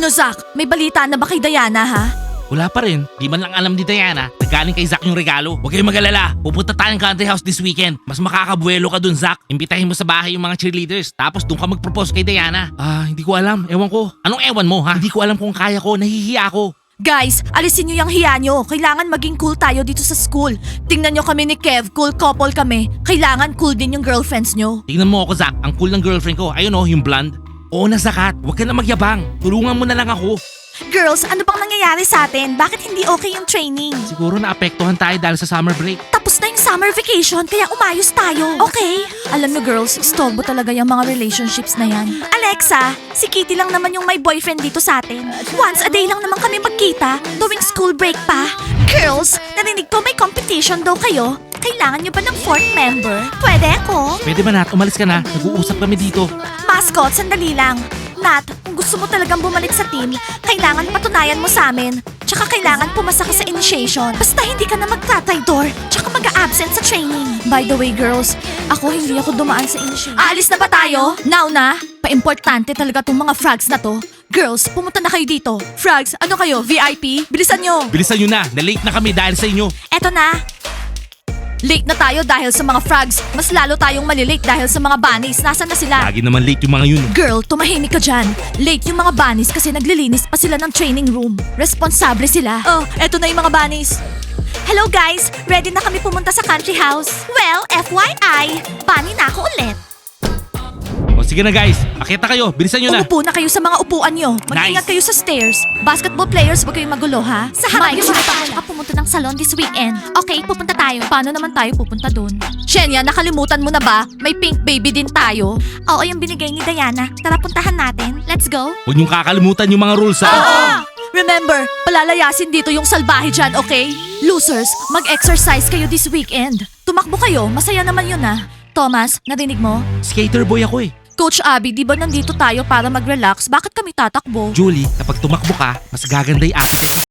Ano, Zach? May balita na ba kay Diana, ha? Wala pa rin. Di man lang alam ni Diana na galing kay Zack yung regalo. Huwag kayong mag-alala. Pupunta tayong country house this weekend. Mas makakabuelo ka dun, Zack. Imbitahin mo sa bahay yung mga cheerleaders. Tapos doon ka mag-propose kay Diana. Ah, hindi ko alam. Ewan ko. Anong ewan mo, ha? Hindi ko alam kung kaya ko. Nahihiya ako. Guys, alisin niyo yung hiya niyo. Kailangan maging cool tayo dito sa school. Tingnan niyo kami ni Kev, cool couple kami. Kailangan cool din yung girlfriends niyo. Tingnan mo ako, Zack. Ang cool ng girlfriend ko. Ayun oh, yung blonde. Oo na, Zakat. Huwag ka na magyabang. Tulungan mo na lang ako. Girls, ano bang nangyayari sa atin? Bakit hindi okay yung training? Siguro naapektuhan tayo dahil sa summer break. Tapos na yung summer vacation, kaya umayos tayo. Okay? Alam niyo girls, istorbo talaga yung mga relationships na yan. Alexa, si Kitty lang naman yung may boyfriend dito sa atin. Once a day lang naman kami magkita, tuwing school break pa. Girls, narinig ko may competition daw kayo. Kailangan niyo ba ng fourth member? Pwede ako. Pwede ba, Nat? Umalis ka na. Nag-uusap kami dito. Mascot, sandali lang. Nat, kung gusto mo talagang bumalik sa team, kailangan patunayan mo sa amin. Tsaka kailangan pumasa ka sa initiation. Basta hindi ka na magtatraidor. Tsaka mag-a-absent sa training. By the way, girls, ako hindi ako dumaan sa initiation. Aalis na ba tayo? Now na? Pa-importante talaga tong mga frogs na to. Girls, pumunta na kayo dito. Frogs, ano kayo? VIP? Bilisan nyo. Bilisan nyo na. Na-late na kami dahil sa inyo. Eto na. Late na tayo dahil sa mga frogs. Mas lalo tayong malilate dahil sa mga bunnies. Nasaan na sila? Lagi naman late yung mga yun. Girl, tumahimik ka dyan. Late yung mga bunnies kasi naglilinis pa sila ng training room. Responsable sila. Oh, eto na yung mga bunnies. Hello guys! Ready na kami pumunta sa country house. Well, FYI, bunny na ako ulit. Sige na guys. Akita kayo. Bilisan nyo na. Umupo na kayo sa mga upuan nyo. Mag-ingat Nice. kayo sa stairs. Basketball players, huwag kayong magulo ha. Sa harap yung mga baka pumunta ng salon this weekend. Okay, pupunta tayo. Paano naman tayo pupunta doon? Shenya, nakalimutan mo na ba? May pink baby din tayo. Oo, yung binigay ni Diana. Tara, puntahan natin. Let's go. Huwag niyong kakalimutan yung mga rules ha. Oo! Remember, palalayasin dito yung salbahe dyan, okay? Losers, mag-exercise kayo this weekend. Tumakbo kayo, masaya naman yun ah. Thomas, narinig mo? Skater boy ako eh. Coach Abby, di ba nandito tayo para mag-relax? Bakit kami tatakbo? Julie, kapag tumakbo ka, mas gaganda yung attitude